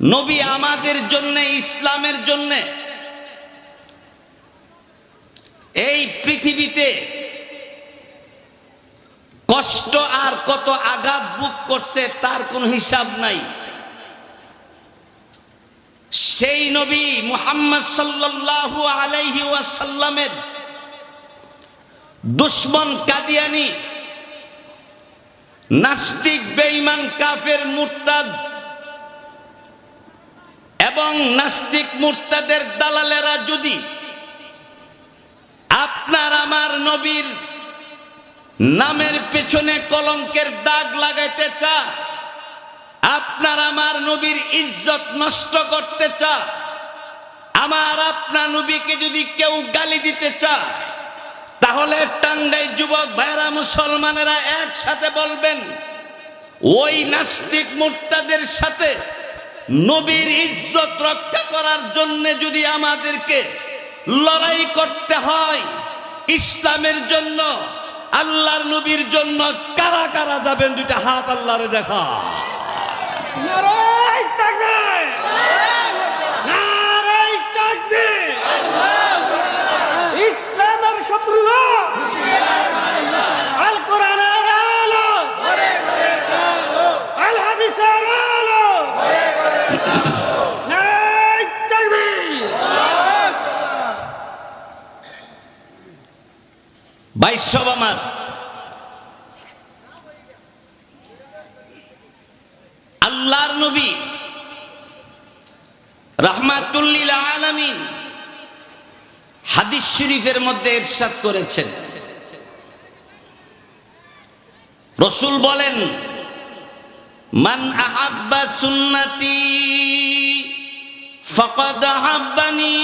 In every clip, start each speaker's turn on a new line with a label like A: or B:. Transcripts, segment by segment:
A: নবী আমাদের জন্য, ইসলামের জন্য, এই পৃথিবীতে কষ্ট আর কত আঘাত বুক করছে তার কোনো হিসাব নাই। সেই নবী মুহাম্মদ সাল্লাল্লাহু আলাইহি ওয়াসাল্লামের দুশ্মন কাদিয়ানি, নাস্তিক, বেঈমান, কাফের, মুরতাদ এবং নাস্তিক মুরতাদের দালালেরা যদি আপনার আমার নবীর নামের পেছনে কলঙ্কের দাগ লাগাইতে চা আপনার আমার নবীর ইজ্জত নষ্ট করতে চা আমার আপনার নবীকে যদি কেউ গালি দিতে চায়, তাহলে টাঙ্গাই যুবক ভাইরা মুসলমানেরা একসাথে বলবেন, ওই নাস্তিক মুর্তাদের সাথে নবীর ইজ্জত রক্ষা করার জন্য যদি আমাদেরকে লড়াই করতে হয় ইসলামের জন্য, আল্লাহর নবীর জন্য, কারা কারা যাবেন? দুইটা হাত আল্লাহরে দেখা।
B: শত্রুরা! আল! কোরআনের আলো আল!
A: বাইশব আমার। আল্লাহর নবী রহমাতুল্লিল আলামিন হাদিস শরীফের মধ্যে ইরশাদ করেছেন। রসুল বলেন, মান আহাব্বা সুন্নতি ফকদ আহাব্বানি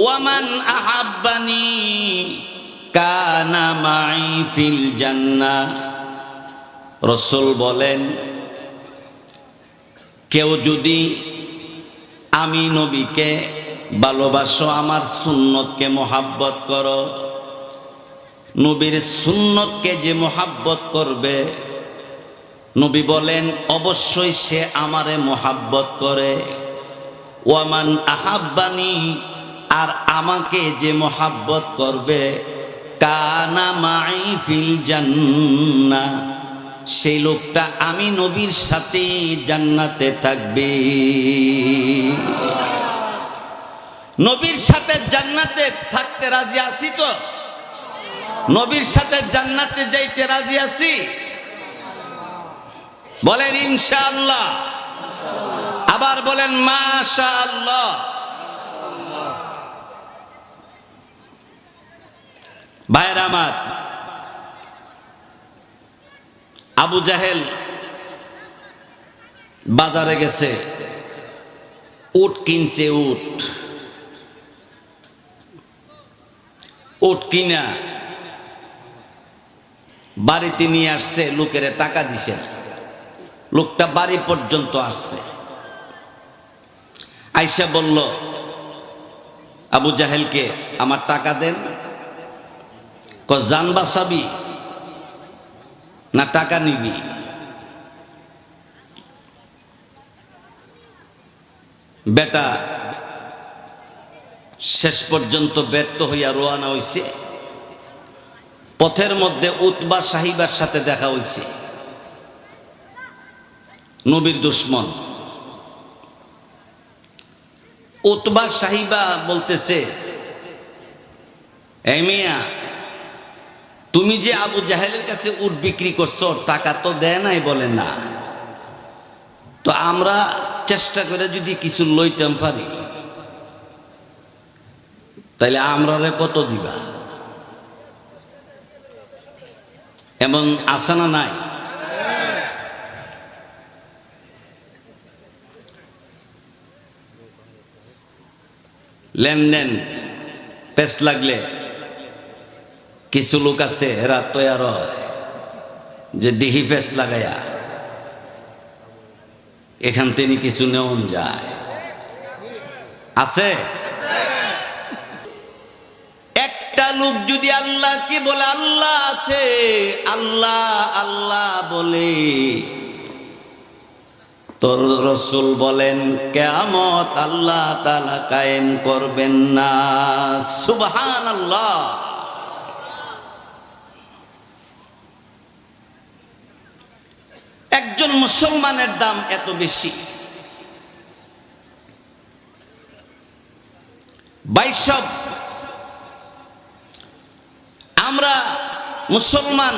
A: ওয়ামান আহাব্বানি। কানা মাই ফিল জান্নাহ রসুল বলেন, কেউ যদি আমি নবীকে ভালোবাসো, আমার সুন্নতকে মোহাব্বত করো, নবীর সুন্নতকে যে মোহাব্বত করবে, নবী বলেন, অবশ্যই সে আমারে মোহাব্বত করে। ওয়ামান আহাব্বানি, আর আমাকে যে মোহাব্বত করবে কানা মাই ফিল জান্না সেই লোকটা আমি নবীর সাথে জান্নাতে থাকবে। নবীর সাথে জান্নাতে থাকতে রাজি আছি তো? নবীর সাথে জান্নাতে যাইতে রাজি আছি? বলেন ইনশাআল্লাহ। আবার বলেন মাশা ভাইয়ের আমার, আবু জাহেল বাজারে গেছে, উট কিনছে উট। উট কিনা বাড়িতে নিয়ে আসছে, লোকের টাকা দিছে। লোকটা বাড়ি পর্যন্ত আসছে। আইসা বলল, আবু জাহেলকে, আমার টাকা দেন। ক জান না টাকা নিবি? বেটা, শেষ পর্যন্ত ব্যর্থ হইয়া রোয়ানা হইছে। পথের মধ্যে উতবা সাহিবার সাথে দেখা হইছে। নবীর দুশ্মন। উতবা সাহিবা বলতেছে এই মিয়া তুমি যে আবু জাহেলের কাছে উট বিক্রি করছ, টাকা তো দেয় নাই বলে না। তো আমরা চেষ্টা করে যদি কিছু লইতাম পারি, তাইলে আমরা কত দিবা? এমন আসানা নাই? লেনদেন, পেস লাগলে কিছু লোক আছে, এরা তৈয়ার যে দিহি ফেস লাগাইয়া এখান থেকে কিছু নেওন যায়। আছে? একটা লোক যদি আল্লাহ কি বলে, আল্লাহ আছে, আল্লাহ আল্লাহ বলে, তোর রসুল বলেন, কেয়ামত আল্লাহ তালা কায়েম করবেন না। সুবহান আল্লাহ একজন মুসলমানের দাম এত বেশি। বাইশব আমরা মুসলমান,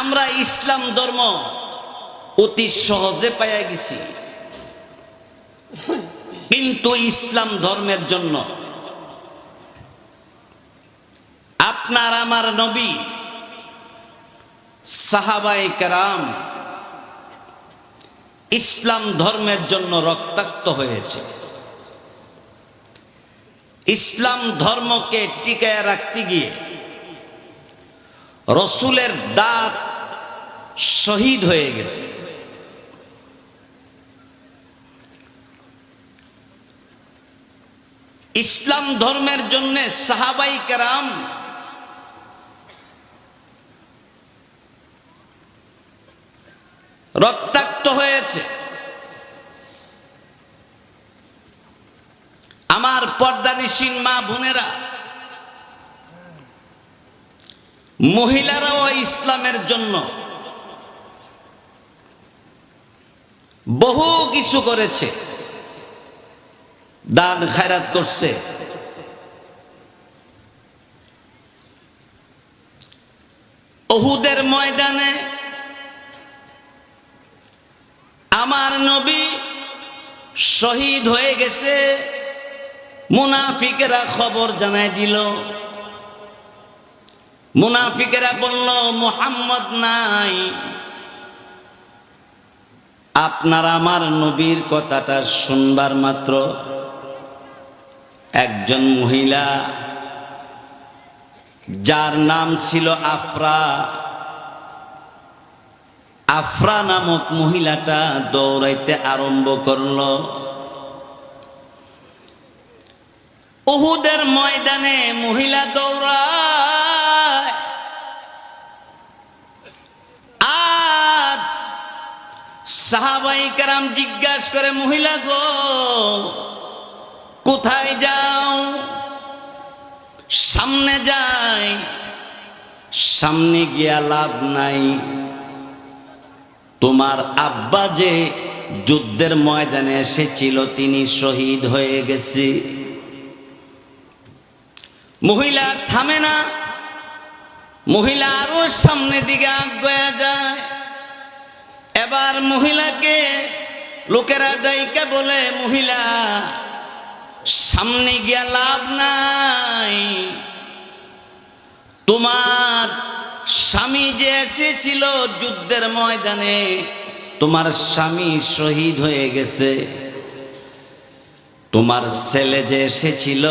A: আমরা ইসলাম ধর্ম অতি সহজে পাইয়া গেছি। কিন্তু ইসলাম ধর্মের জন্য আপনার আমার নবী সাহাবাই কারাম, ইসলাম ধর্মের জন্য রক্তাক্ত হয়েছে। ইসলাম ধর্মকে টিকায় রাখতে গিয়ে রসুলের দাঁত শহীদ হয়ে গেছে। ইসলাম ধর্মের জন্য সাহাবাই কেরাম রক্তাক্ত হয়েছে। আমার পর্দানিসীন মা বোনেরা, মহিলারাও ইসলামের জন্য বহু কিছু করেছে, দান খায়রাত করছে। অহুদের ময়দানে আমার নবী শহীদ হয়ে গেছে। মুনাফিকেরা খবর জানাই দিল। মুনাফিকেরা বলল, মোহাম্মদ নাই। আপনার আমার নবীর কথাটা শুনবার মাত্র একজন মহিলা, যার নাম ছিল আফরা। আফরা নামক মহিলাটা দৌড়াইতে আরম্ভ করল। উহুদের ময়দানে মহিলা আর সাহাবাই কারাম জিজ্ঞাসা করে, মহিলা গো, কোথায় যাও? সামনে যাই, সামনে গিয়া লাভ নাই। তোমার আব্বা যে যুদ্ধের ময়দানে এসেছিল, তিনি শহীদ হয়ে গেছে। মহিলা থামে না, মহিলা আরও সামনের দিকে আগে যায়। এবার মহিলাকে লোকেরা ডাইকা বলে, মহিলা, সামনে গিয়া লাভ নাই। তোমার স্বামী যে এসেছিল যুদ্ধের ময়দানে, তোমার স্বামী শহীদ হয়ে গেছে। তোমার ছেলে যে এসেছিল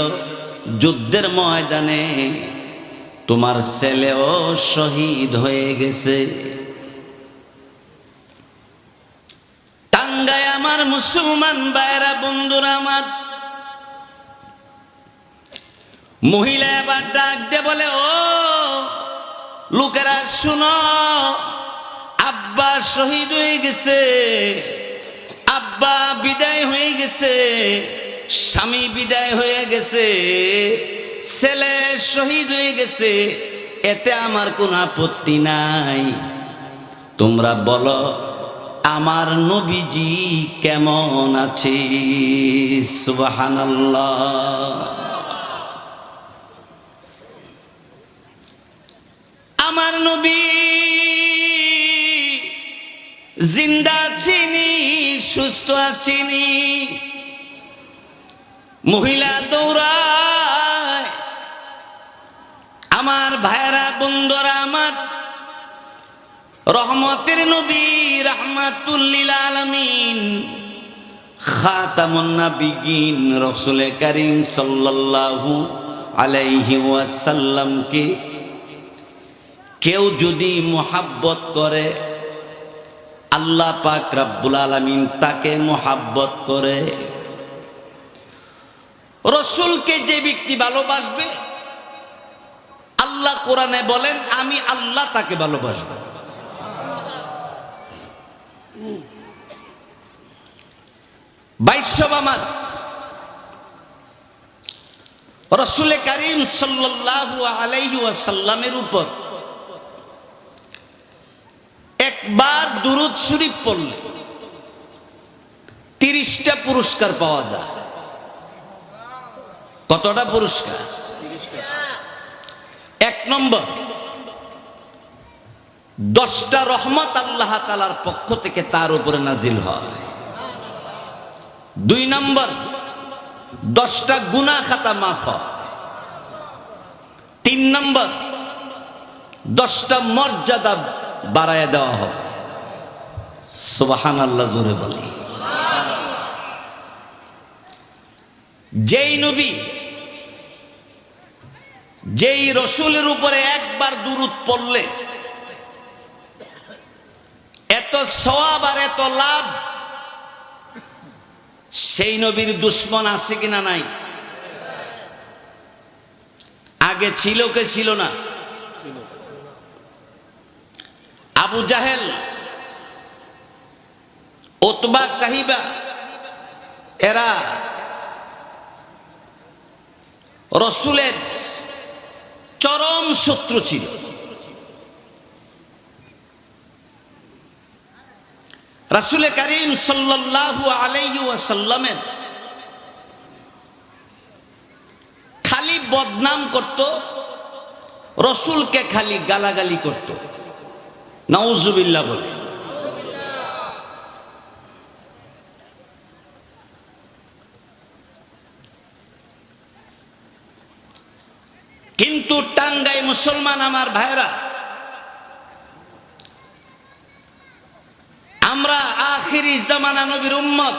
A: যুদ্ধের ময়দানে, তোমার ছেলেও শহীদ হয়ে গেছে। টাঙ্গায় আমার মুসলমান বাইরা বন্ধুরা আমার, মহিলা এবার ডাক দে বলে, ও লোকেরা, শুনো, আব্বা শহীদ হয়ে গেছে, আব্বা বিদায় হয়ে গেছে, স্বামী বিদায় হয়ে গেছে, ছেলে শহীদ হয়ে গেছে, এতে আমার কোনো আপত্তি নাই। তোমরা বলো, আমার নবীজি কেমন আছে? সুবহানাল্লাহ। আমার নবী। জিন্দা চিনি, সুস্থ আছিনি। মহিলা দৌড়ায়। আমার ভাইরা বন্ধুরা, আমার রহমতের নবী, রহমাতুল্লিল আলমিন রসুল করিম সাল্লাল্লাহু আলাইহি ওয়াসাল্লামকে কেউ যদি মোহাব্বত করে, আল্লাহ পাক রাব্বুল আলামিন তাকে মোহাব্বত করে। রসুলকে যে ব্যক্তি ভালোবাসবে, আল্লাহ কোরআনে বলেন, আমি আল্লাহ তাকে ভালোবাসবো। বাইশব আমার রসুল করিম সাল্লাল্লাহু আলাইহি ওয়াসাল্লামের উপর একবার দুরুদ শরীফ পড়লে তিরিশটা পুরস্কার পাওয়া যায়। কতটা পুরস্কার? এক নম্বর, দশটা রহমত আল্লাহ তালার পক্ষ থেকে তার উপরে নাজিল হয়। দুই নম্বর, দশটা গুনা খাতা মাফ হয়। তিন নম্বর, দশটা মর্যাদা বাড়ায় দেওয়া হবে। সুবাহান আল্লাহ জোরে বলি। যেই নবী, যেই রসুলের উপরে একবার দুরুদ পড়লে, এত সওয়াব আর এত লাভ, সেই নবীর দুশ্মন আছে কিনা নাই? আগে ছিল কে ছিল না? আবু জাহেল ওতবা সাহিবা, এরা রসুলের চরম শত্রু ছিল। রাসুলে করিম সাল্লাল্লাহু আলাইহি ওয়াসাল্লামের খালি বদনাম করত, রসুলকে খালি গালাগালি করত। নাউজুবিল্লাহ বলে। কিন্তু টাঙ্গাই মুসলমান আমার ভাইরা আমরা আখিরি জামানা নবীর উম্মত